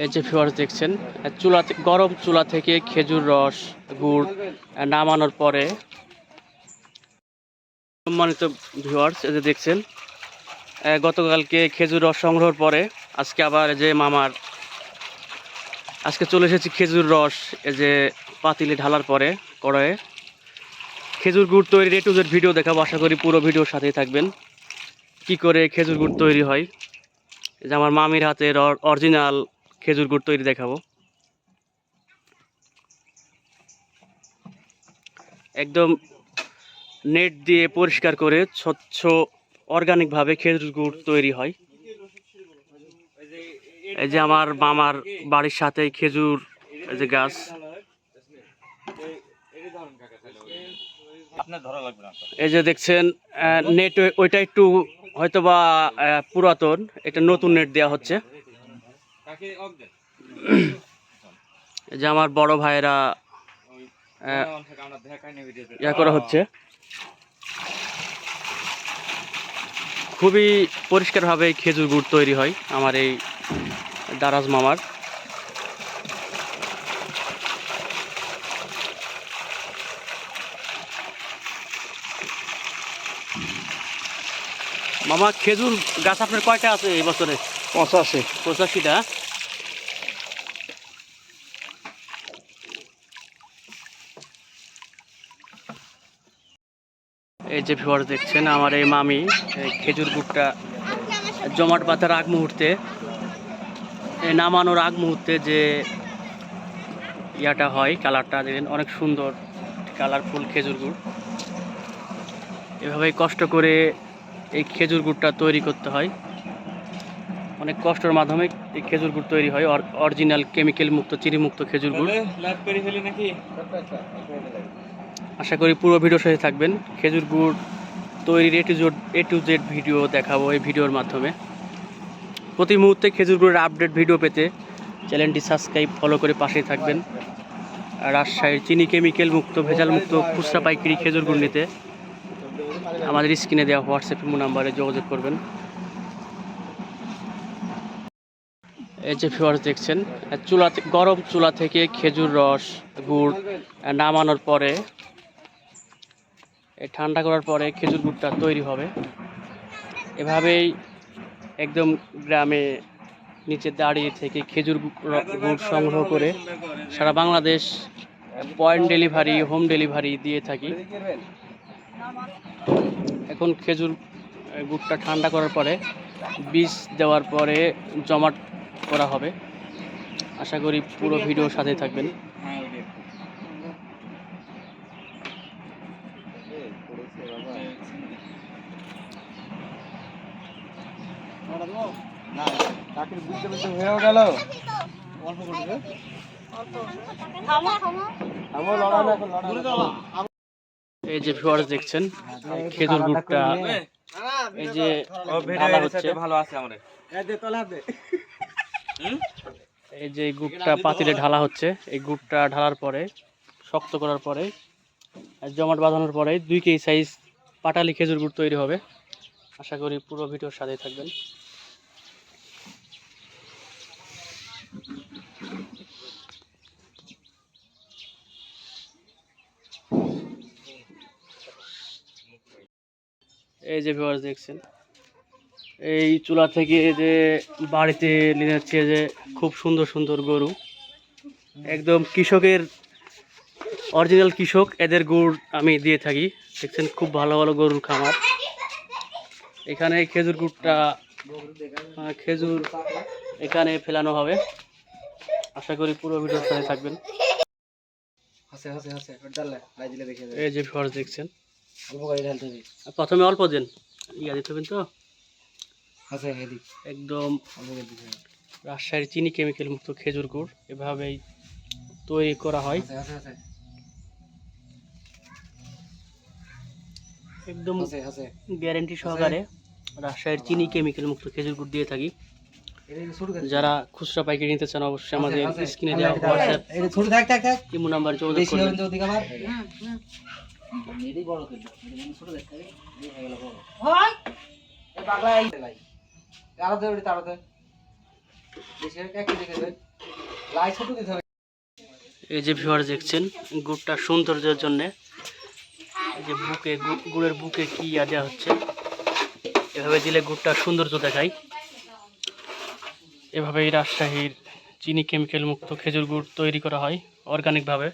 এই যে ভিউয়ার্স দেখছেন, চুলা গরম চুলা থেকে খেজুর রস, গুড় নামানোর পরে সম্মানিত ভিউয়ার্স এই যে দেখছেন গতকালকে খেজুর রস সংগ্রহের পরে আজকে আবার যে মামার, আজকে চলে এসেছি খেজুর রস, এই যে পাতিলে ঢালার পরে, কড়াইয়ে। খেজুর গুড় তৈরির এ টু জেড ভিডিও দেখাবো, আশা করি পুরো ভিডিওর সাথেই থাকবেন। কি করে খেজুর গুড় তৈরি হয়? এই যে আমার মামির হাতের অরিজিনাল খেজুর গুড় তৈরি দেখাবো। একদম নেট দিয়ে পরিষ্কার করে স্বচ্ছ অর্গানিকভাবে খেজুর গুড় তৈরি হয়। এই যে আমার মামার বাড়ির সাথে খেজুর, এই যে গাছ। এই যে দেখছেন নেট ওইটা একটু হয়তো বা পুরাতন, এটা নতুন নেট দেওয়া হচ্ছে। যে আমার বড় ভাইয়েরা। ইয়া করা হচ্ছে। খুবই পরিষ্কারভাবে এই খেজুর গুড় তৈরি হয় আমার এই দারাজ মামার। মামা খেজুর গাছ আপনার কয়টা আছে এই বছরে? পঁচাশি। পঁচাশিটা। এই যে ভিউয়ার দেখছেন, আমার এই মামি খেজুর গুড়টা জমাট পাতার আগ মুহূর্তে নামানোর আগ মুহূর্তে যে ইয়াটা হয়, কালারটা দেখেন, অনেক সুন্দর কালারফুল খেজুর গুড়। এভাবেই কষ্ট করে এই খেজুর গুড়টা তৈরি করতে হয়। অনেক কষ্টের মাধ্যমে এই খেজুর গুড় তৈরি হয় অরিজিনাল কেমিক্যাল মুক্ত চিনি মুক্ত খেজুর গুড়। নাকি? আশা করি পুরো ভিডিওর সাথে থাকবেন। খেজুর গুড় তৈরির A to Z A to Z video দেখাবো এই ভিডিওর মাধ্যমে। প্রতি মুহূর্তে খেজুর গুড়ের আপডেট ভিডিও পেতে চ্যানেলটি সাবস্ক্রাইব, ফলো করে পাশেই থাকবেন। রাজশাহীর চিনি কেমিক্যাল মুক্ত, ভেজাল মুক্ত খুচরা পাইকারি খেজুর গুড় নিতে আমাদের স্ক্রিনে দেওয়া হোয়াটসঅ্যাপ নাম্বারে যোগাযোগ করবেন। এই যে ফিওয়ার্স দেখছেন, চুলা গরম চুলা থেকে খেজুর রস, গুড় নামানোর পরে ঠান্ডা করার পরে খেজুর গুড়টা তৈরি হবে। এভাবেই একদম গ্রামে নিচে দাঁড়িয়ে থেকে খেজুর গুড় সংগ্রহ করে সারা Bangladesh point delivery home delivery দিয়ে থাকি। এখন খেজুর গুড়টা ঠান্ডা করার পরে বীজ দেওয়ার পরে জমাট করা হবে। আশা করি পুরো ভিডিওর সাথে থাকবেন হ্যাঁ, ওই যে। না চাকরি বুঝতে বুঝতে হয়েও গেল। অল্প করবে আমার লড়াই না এখন লড়াই এই যে ভিউয়ার্স দেখছেন খেজুর গুড়টা এই যে ও ঢালা হচ্ছে। ভালো আছে আমারে। এই যে গুড়টা পাতিলে ঢালা হচ্ছে এই গুড়টা ঢালার পরে শক্ত করার পরে জমাট বাঁধানোর পরে দুই কেজি সাইজ পাটালি খেজুর গুড় তৈরি হবে। আশা করি পুরো ভিডিওর সাথেই থাকবেন। এই যে ভিউয়ার্স দেখছেন এই চুলা থেকে যে বাড়িতে নিয়ে যাচ্ছে যে খুব সুন্দর সুন্দর গরু। একদম কৃষকের অরিজিনাল কৃষক এদের গুড় আমি দিয়ে থাকি। দেখছেন খুব ভালো ভালো গরুর খামার। এখানে খেজুর গুড়টা খেজুর এখানে ফেলানো হবে। আশা করি পুরো ভিডিওর সাথে থাকবেন। এই যে ভিউয়ার্স দেখছেন অল্প করে ঢালতে হবে প্রথমে অল্প দেন। ইয়া দিতে হবেন তো? হাসে এদিক একদম অল্প করে দিতে হবে। রাজশাহীর চিনি কেমিক্যাল মুক্ত খেজুর গুড় এভাবেই তৈরি করা হয়। একদম গ্যারেন্টি সহকারে রাজশাহীর চিনি কেমিক্যাল মুক্ত খেজুর গুড় দিয়ে থাকি। যারা খুচরা পাইকারি নিতে চান অবশ্যই আমাদের। স্ক্রিনে দেওয়া হোয়াটসঅ্যাপ ইমো নাম্বার যোগাযোগ করবেন। এই যে ভিউয়ার দেখছেন গুড়টা সৌন্দর্যের জন্যে। এই যে বুকে গুড়ের বুকে কি ইয়া দেওয়া হচ্ছে, এভাবে দিলে গুড়টা সৌন্দর্য দেখায়। এভাবেই রাজশাহীর চিনি কেমিক্যাল মুক্ত খেজুর গুড় তৈরি করা হয় অর্গানিকভাবে